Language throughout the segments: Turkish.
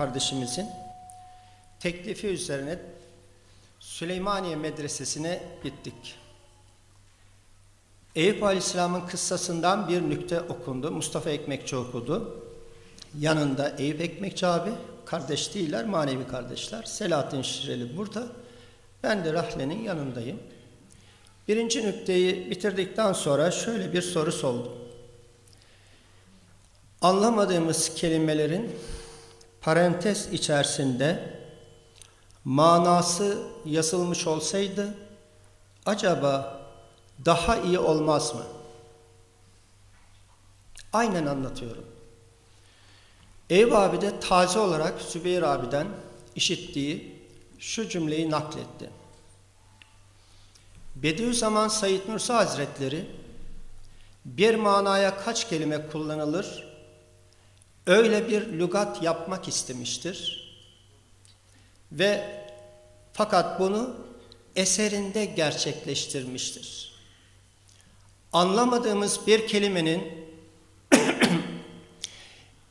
kardeşimizin teklifi üzerine Süleymaniye Medresesi'ne gittik. Eyüp Aleyhisselam'ın kıssasından bir nükte okundu. Mustafa Ekmekçi okudu. Yanında Eyüp Ekmekçi abi, kardeş değiller, manevi kardeşler. Selahattin Şireli burada. Ben de Rahle'nin yanındayım. Birinci nükteyi bitirdikten sonra şöyle bir soru sordum. Anlamadığımız kelimelerin parantez içerisinde manası yazılmış olsaydı acaba daha iyi olmaz mı? Aynen anlatıyorum. Eyüp abi de taze olarak Zübeyir abiden işittiği şu cümleyi nakletti. Bediüzzaman Said Nursi Hazretleri bir manaya kaç kelime kullanılır öyle bir lügat yapmak istemiştir. Ve fakat bunu eserinde gerçekleştirmiştir. Anlamadığımız bir kelimenin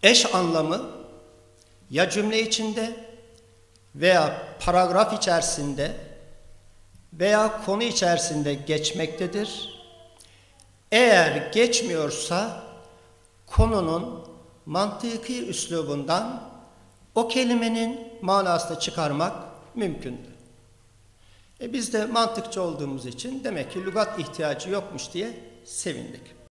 eş anlamı ya cümle içinde veya paragraf içerisinde veya konu içerisinde geçmektedir. Eğer geçmiyorsa konunun mantıki üslubundan o kelimenin manasını çıkarmak mümkündür. E biz de mantıkçı olduğumuz için demek ki lügat ihtiyacı yokmuş diye sevindik.